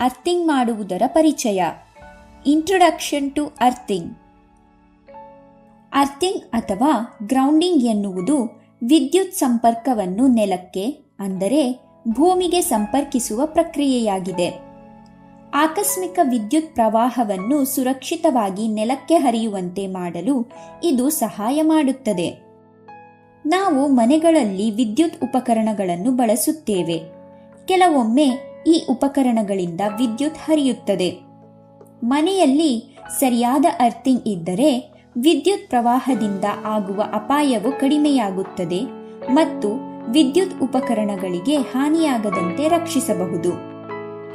Earthing ಮಾಡುವುದರ ಪರಿಚಯ. Introduction to earthing earthing ಅಥವಾ ಗ್ರೌಂಡಿಂಗ್ ಎನ್ನುವುದು ವಿದ್ಯುತ್ ಸಂಪರ್ಕವನ್ನು ನೆಲಕ್ಕೆ, ಅಂದರೆ ಭೂಮಿಗೆ ಸಂಪರ್ಕಿಸುವ ಪ್ರಕ್ರಿಯೆಯಾಗಿದೆ. ಆಕಸ್ಮಿಕ ವಿದ್ಯುತ್ ಪ್ರವಾಹವನ್ನು ಸುರಕ್ಷಿತವಾಗಿ ನೆಲಕ್ಕೆ ಹರಿಯುವಂತೆ ಮಾಡಲು ಇದು ಸಹಾಯ ಮಾಡುತ್ತದೆ. ನಾವು ಮನೆಗಳಲ್ಲಿ ವಿದ್ಯುತ್ ಉಪಕರಣಗಳನ್ನು ಬಳಸುತ್ತೇವೆ. ಕೆಲವೊಮ್ಮೆ ಈ ಉಪಕರಣಗಳಿಂದ ವಿದ್ಯುತ್ ಹರಿಯುತ್ತದೆ. ಮನೆಯಲ್ಲಿ ಸರಿಯಾದ ಅರ್ಥಿಂಗ್ ಇದ್ದರೆ ವಿದ್ಯುತ್ ಪ್ರವಾಹದಿಂದ ಆಗುವ ಅಪಾಯವು ಕಡಿಮೆಯಾಗುತ್ತದೆ ಮತ್ತು ವಿದ್ಯುತ್ ಉಪಕರಣಗಳಿಗೆ ಹಾನಿಯಾಗದಂತೆ ರಕ್ಷಿಸಬಹುದು.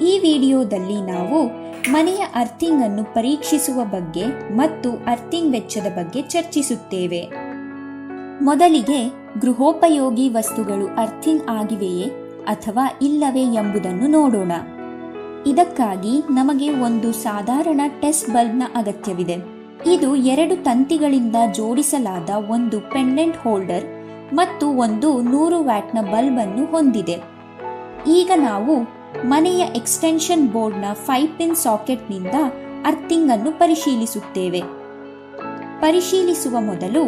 ಈ ವಿಡಿಯೋದಲ್ಲಿ ನಾವು ಮನೆಯ ಅರ್ಥಿಂಗ್ ಅನ್ನು ಪರೀಕ್ಷಿಸುವ ಬಗ್ಗೆ ಮತ್ತು ಅರ್ಥಿಂಗ್ ವೆಚ್ಚದ ಬಗ್ಗೆ ಚರ್ಚಿಸುತ್ತೇವೆ. ಮೊದಲಿಗೆ ಗೃಹೋಪಯೋಗಿ ವಸ್ತುಗಳು ಅರ್ಥಿಂಗ್ ಆಗಿವೆಯೇ? ಅಥವಾ ಇಲ್ಲವೇ ಎಂಬುದನ್ನು ನೋಡೋಣ. ಇದಕ್ಕಾಗಿ ನಮಗೆ ಒಂದು ಸಾಧಾರಣ ಟೆಸ್ಟ್ ಬಲ್ಬ್ನ ಅಗತ್ಯವಿದೆ. ಇದು ಎರಡು ತಂತಿಗಳಿಂದ ಜೋಡಿಸಲಾದ ಒಂದು ಪೆಂಡೆಂಟ್ ಹೋಲ್ಡರ್ ಮತ್ತು ಒಂದು ನೂರು ವ್ಯಾಟ್ನ ಬಲ್ಬ್ ಅನ್ನು ಹೊಂದಿದೆ. ಈಗ ನಾವು ಮನೆಯ ಎಕ್ಸ್ಟೆನ್ಷನ್ ಬೋರ್ಡ್ನ ಫೈವ್ ಪಿನ್ ಸಾಕೆಟ್ನಿಂದ ಅರ್ಥಿಂಗ್ ಅನ್ನು ಪರಿಶೀಲಿಸುತ್ತೇವೆ. ಪರಿಶೀಲಿಸುವ ಮೊದಲು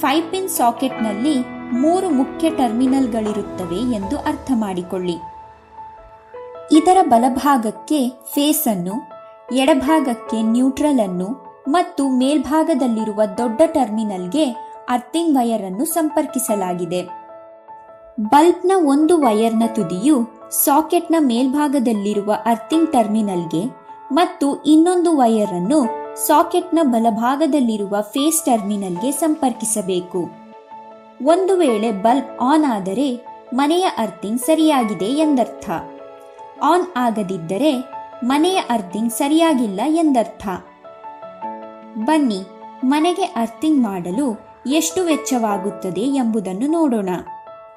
ಫೈವ್ ಪಿನ್ ಸಾಕೆಟ್ನಲ್ಲಿ ಮೂರು ಮುಖ್ಯ ಟರ್ಮಿನಲ್ಗಳಿರುತ್ತವೆ ಎಂದು ಅರ್ಥ ಮಾಡಿಕೊಳ್ಳಿ ಇದರ ಬಲಭಾಗಕ್ಕೆ ಫೇಸ್ ಅನ್ನು, ಎಡಭಾಗಕ್ಕೆ ನ್ಯೂಟ್ರಲ್ ಅನ್ನು ಮತ್ತು ಮೇಲ್ಭಾಗದಲ್ಲಿರುವ ದೊಡ್ಡ ಟರ್ಮಿನಲ್ಗೆ ಅರ್ಥಿಂಗ್ ವೈರ್ ಅನ್ನು ಸಂಪರ್ಕಿಸಲಾಗಿದೆ. ಬಲ್ಬ್ನ ಒಂದು ವೈರ್ನ ತುದಿಯು ಸಾಕೆಟ್ನ ಮೇಲ್ಭಾಗದಲ್ಲಿರುವ ಅರ್ಥಿಂಗ್ ಟರ್ಮಿನಲ್ಗೆ ಮತ್ತು ಇನ್ನೊಂದು ವೈರ್ ಅನ್ನು ಸಾಕೆಟ್ನ ಬಲಭಾಗದಲ್ಲಿರುವ ಫೇಸ್ ಟರ್ಮಿನಲ್ಗೆ ಸಂಪರ್ಕಿಸಬೇಕು. ಒಂದು ವೇಳೆ ಬಲ್ಬ್ ಆನ್ ಆದರೆ ಮನೆಯ ಅರ್ಥಿಂಗ್ ಸರಿಯಾಗಿದೆ ಎಂದರ್ಥ. ಆನ್ ಆಗದಿದ್ದರೆ ಮನೆಯ ಅರ್ಥಿಂಗ್ ಸರಿಯಾಗಿಲ್ಲ ಎಂದರ್ಥ. ಬನ್ನಿ, ಮನೆಗೆ ಅರ್ಥಿಂಗ್ ಮಾಡಲು ಎಷ್ಟು ವೆಚ್ಚವಾಗುತ್ತದೆ ಎಂಬುದನ್ನು ನೋಡೋಣ.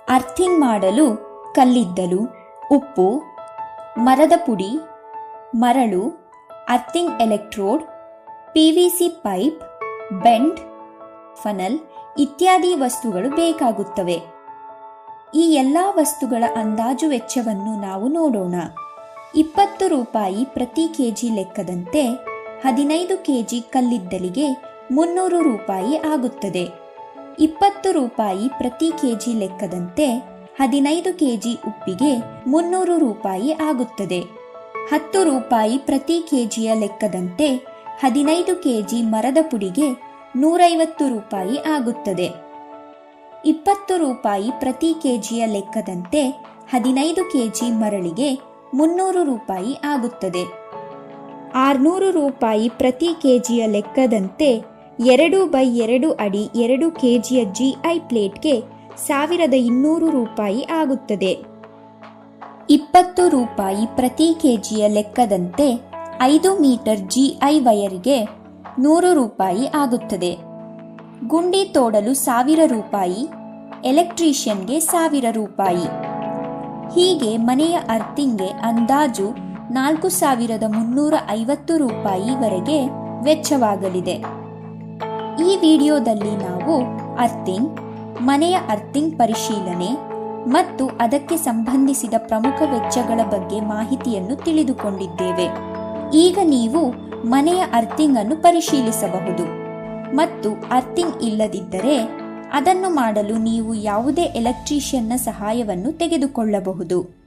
ಅರ್ಥಿಂಗ್ ಮಾಡಲು ಕಲ್ಲಿದ್ದಲು, ಉಪ್ಪು, ಮರದ ಪುಡಿ, ಮರಳು earthing electrode, P V C pipe, bend funnel ಇತ್ಯಾದಿ ವಸ್ತುಗಳು ಬೇಕಾಗುತ್ತವೆ. ಈ ಎಲ್ಲ ವಸ್ತುಗಳ ಅಂದಾಜು ವೆಚ್ಚವನ್ನು ನಾವು ನೋಡೋಣ. ಇಪ್ಪತ್ತು ರೂಪಾಯಿ ಪ್ರತಿ ಕೆಜಿ ಲೆಕ್ಕದಂತೆ ಹದಿನೈದು ಕೆಜಿ ಕಲ್ಲಿದ್ದಲಿಗೆ ಮುನ್ನೂರು ರೂಪಾಯಿ ಆಗುತ್ತದೆ. ಇಪ್ಪತ್ತು ರೂಪಾಯಿ ಪ್ರತಿ ಕೆಜಿ ಲೆಕ್ಕದಂತೆ ಹದಿನೈದು ಕೆಜಿ ಉಪ್ಪಿಗೆ ಮುನ್ನೂರು ರೂಪಾಯಿ ಆಗುತ್ತದೆ. ಹತ್ತು ರೂಪಾಯಿ ಪ್ರತಿ ಕೆಜಿಯ ಲೆಕ್ಕದಂತೆ ಹದಿನೈದು ಕೆಜಿ ಮರದ ಪುಡಿಗೆ ನೂರೈವತ್ತು ರೂಪಾಯಿ ಆಗುತ್ತದೆ. ಇಪ್ಪತ್ತು ರೂಪಾಯಿ ಪ್ರತಿ ಕೆಜಿಯ ಲೆಕ್ಕದಂತೆ ಹದಿನೈದು ಕೆಜಿ ಮರಳಿಗೆ ಮುನ್ನೂರು ರೂಪಾಯಿ ಆಗುತ್ತದೆ. ಆರುನೂರು ರೂಪಾಯಿ ಪ್ರತಿ ಕೆಜಿಯ ಲೆಕ್ಕದಂತೆ ಎರಡು ಬೈ ಎರಡು ಅಡಿ ಎರಡು ಕೆಜಿಯ ಜಿಐ ಪ್ಲೇಟ್ಗೆ ಸಾವಿರದ ಇನ್ನೂರು ರೂಪಾಯಿ ಆಗುತ್ತದೆ. ಇಪ್ಪತ್ತು ರೂಪಾಯಿ ಪ್ರತಿ ಕೆಜಿಯ ಲೆಕ್ಕದಂತೆ ಐದು ಮೀಟರ್ ಜಿಐ ವಯರ್ಗೆ ನೂರು ರೂಪಾಯಿ ಆಗುತ್ತದೆ. ಗುಂಡಿ ತೋಡಲು ಸಾವಿರ ರೂಪಾಯಿ, ಎಲೆಕ್ಟ್ರಿಷಿಯನ್ಗೆ ಸಾವಿರ ರೂಪಾಯಿ. ಹೀಗೆ ಮನೆಯ ಅರ್ಥಿಂಗ್ಗೆ ಅಂದಾಜು ನಾಲ್ಕು ಸಾವಿರದ ಮುನ್ನೂರ ಐವತ್ತು ರೂಪಾಯಿವರೆಗೆ ವೆಚ್ಚವಾಗಲಿದೆ. ಈ ವಿಡಿಯೋದಲ್ಲಿ ನಾವು ಅರ್ಥಿಂಗ್ ಮನೆಯ ಅರ್ಥಿಂಗ್ ಪರಿಶೀಲನೆ ಮತ್ತು ಅದಕ್ಕೆ ಸಂಬಂಧಿಸಿದ ಪ್ರಮುಖ ವೆಚ್ಚಗಳ ಬಗ್ಗೆ ಮಾಹಿತಿಯನ್ನು ತಿಳಿದುಕೊಂಡಿದ್ದೇವೆ. ಈಗ ನೀವು ಮನೆಯ ಅರ್ಥಿಂಗ್ ಅನ್ನು ಪರಿಶೀಲಿಸಬಹುದು. ಮತ್ತು ಅರ್ಥಿಂಗ್ ಇಲ್ಲದಿದ್ದರೆ ಅದನ್ನು ಮಾಡಲು ನೀವು ಯಾವುದೇ ಎಲೆಕ್ಟ್ರಿಷಿಯನ್ನ ಸಹಾಯವನ್ನು ತೆಗೆದುಕೊಳ್ಳಬಹುದು.